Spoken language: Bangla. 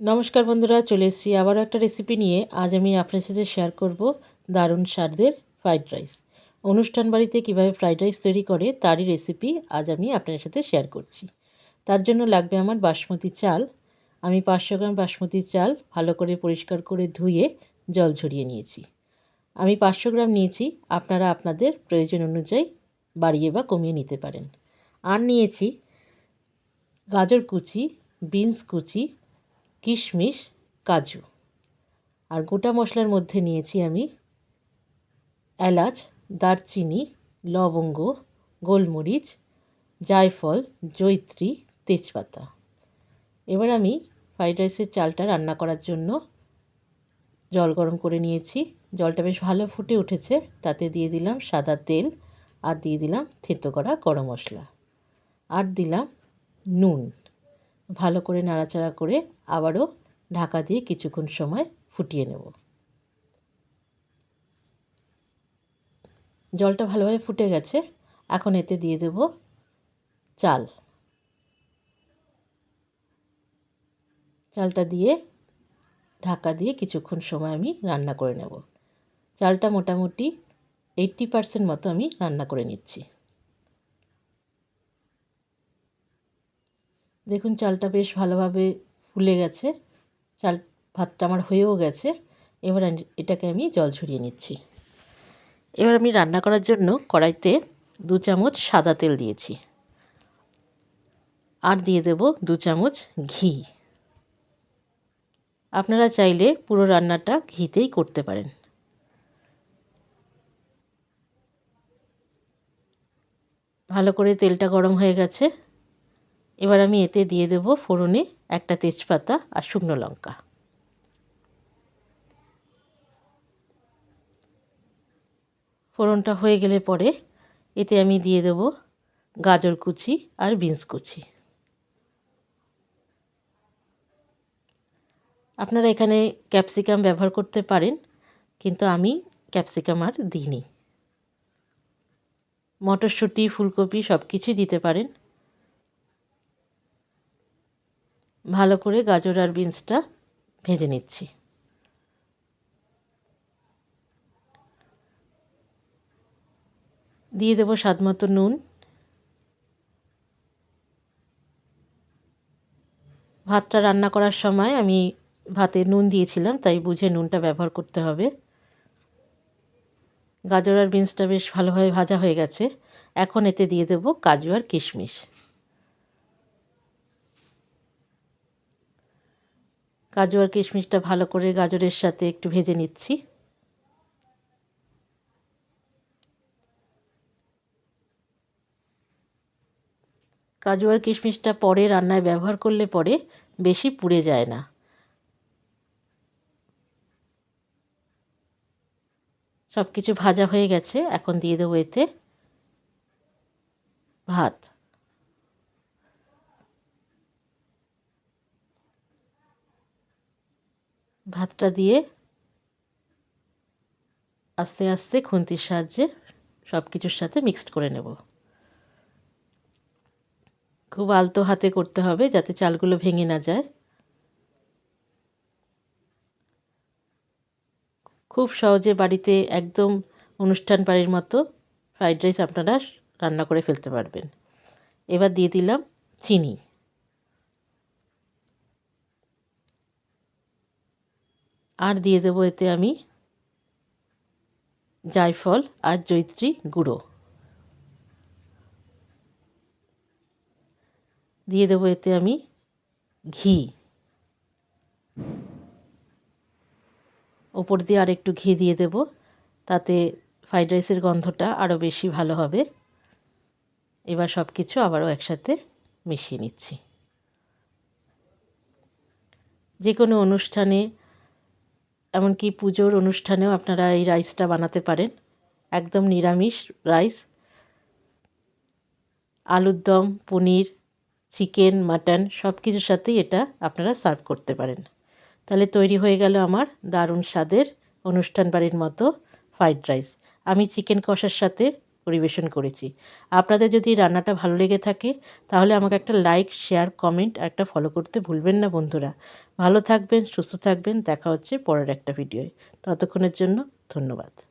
নমস্কার বন্ধুরা, চলে এসেছি আবারও একটা রেসিপি নিয়ে। আজ আমি আপনার সাথে শেয়ার করব দারুণ স্বাদের ফ্রাইড রাইস অনুষ্ঠান বাড়িতে কীভাবে ফ্রাইড রাইস তৈরি করে তারই রেসিপি আজ আমি আপনার সাথে শেয়ার করছি। তার জন্য লাগবে আমার বাসমতি চাল। আমি পাঁচশো গ্রাম বাসমতি চাল ভালো করে পরিষ্কার করে ধুয়ে জল ঝরিয়ে নিয়েছি। আমি পাঁচশো গ্রাম নিয়েছি, আপনারা আপনাদের প্রয়োজন অনুযায়ী বাড়িয়ে বা কমিয়ে নিতে পারেন। আর নিয়েছি গাজর কুচি, বিনস কুচি কিশমিশ, কাজু। আর গোটা মশলার মধ্যে নিয়েছি আমি এলাচ, দারচিনি, লবঙ্গ, গোলমরিচ, জায়ফল জৈত্রী তেজপাতা। এবার আমি ফ্রাইড রাইসের চালটা রান্না করার জন্য জল গরম করে নিয়েছি। জলটা বেশ ভালো ফুটে উঠেছে, তাতে দিয়ে দিলাম সাদা তেল আর দিয়ে দিলাম থেতো করা গরম মশলা। আর দিলাম নুন। ভালো করে নাড়াচাড়া করে আবারও ঢাকা দিয়ে কিছুক্ষণ সময় ফুটিয়ে নেব। জলটা ভালোভাবে ফুটে গেছে। এখন এতে দিয়ে দেব চাল। চালটা দিয়ে ঢাকা দিয়ে কিছুক্ষণ সময় আমি রান্না করে নেব। চালটা মোটামুটি এইট্টি পারসেন্ট মতো আমি রান্না করে নিচ্ছি। দেখুন, চালটা বেশ ভালোভাবে ফুলে গেছে। চাল, ভাতটা আমার হয়েও গেছে। এবার এটাকে আমি জল ঝরিয়ে নিচ্ছি। এবার আমি রান্না করার জন্য কড়াইতে দু চামচ সাদা তেল দিয়েছি। আর দিয়ে দেব দু চামচ ঘি। আপনারা চাইলে পুরো রান্নাটা ঘিতেই করতে পারেন। ভালো করে তেলটা গরম হয়ে গেছে। এবার আমি এতে দিয়ে দেব ফোড়নে একটা তেজপাতা আর শুকনো লঙ্কা। ফোড়নটা হয়ে গেলে পরে এতে আমি দিয়ে দেব গাজর কুচি আর বিনস কুচি। আপনারা এখানে ক্যাপসিকাম ব্যবহার করতে পারেন, কিন্তু আমি ক্যাপসিকাম আর দিইনি। মটরশুঁটি, ফুলকপি সব কিছুই দিতে পারেন। ভালো করে গাজর আর বিনসটা ভেজে নিচ্ছি। দিয়ে দেবো স্বাদ মতো নুন। ভাতটা রান্না করার সময় আমি ভাতে নুন দিয়েছিলাম, তাই বুঝে নুনটা ব্যবহার করতে হবে। গাজর আর বিনসটা বেশ ভালোভাবে ভাজা হয়ে গেছে। এখন এতে দিয়ে দেবো কাজু আর কিশমিশ। কাজু আর কিশমিশটা ভালো করে গাজরের সাথে একটু ভেজে নিচ্ছি। কাজু আর কিশমিশটা পরে রান্নায় ব্যবহার করলে পরে বেশি পুড়ে যায় না। সব কিছু ভাজা হয়ে গেছে, এখন দিয়ে দেবো এতে ভাত। ভাতটা দিয়ে আস্তে আস্তে খুন্তির সাহায্যে সব কিছুর সাথে মিক্সড করে নেব। খুব আলতো হাতে করতে হবে যাতে চালগুলো ভেঙে না যায়। খুব সহজে বাড়িতে একদম অনুষ্ঠান বাড়ির মতো ফ্রাইড রাইস আপনারা রান্না করে ফেলতে পারবেন। এবার দিয়ে দিলাম চিনি। আর দিয়ে দেবো এতে আমি জায়ফল আর জৈত্রী গুঁড়ো। দিয়ে দেবো এতে আমি ঘি। ওপর দিয়ে আর একটু ঘি দিয়ে দেব, তাতে ফ্রাইড রাইসের গন্ধটা আরও বেশি ভালো হবে। এবার সব কিছু আবারও একসাথে মিশিয়ে নিচ্ছি। যে কোনো অনুষ্ঠানে এমনকি পুজোর অনুষ্ঠানেও আপনারা এই রাইসটা বানাতে পারেন। একদম নিরামিষ রাইস। আলুর দম, পনির, চিকেন, মাটন সব কিছুর সাথেই এটা আপনারা সার্ভ করতে পারেন। তাহলে তৈরি হয়ে গেল আমার দারুণ স্বাদের অনুষ্ঠান বাড়ির মতো ফ্রাইড রাইস। আমি চিকেন কষার সাথে পরিবেশন করেছি। আপনাদের যদি রান্নাটা ভালো লেগে থাকে, তাহলে আমাকে একটা লাইক শেয়ার কমেন্ট একটা ফলো করতে ভুলবেন না বন্ধুরা। ভালো থাকবেন, সুস্থ থাকবেন, দেখা হচ্ছে পরের একটা ভিডিওয় ততক্ষণের জন্য ধন্যবাদ।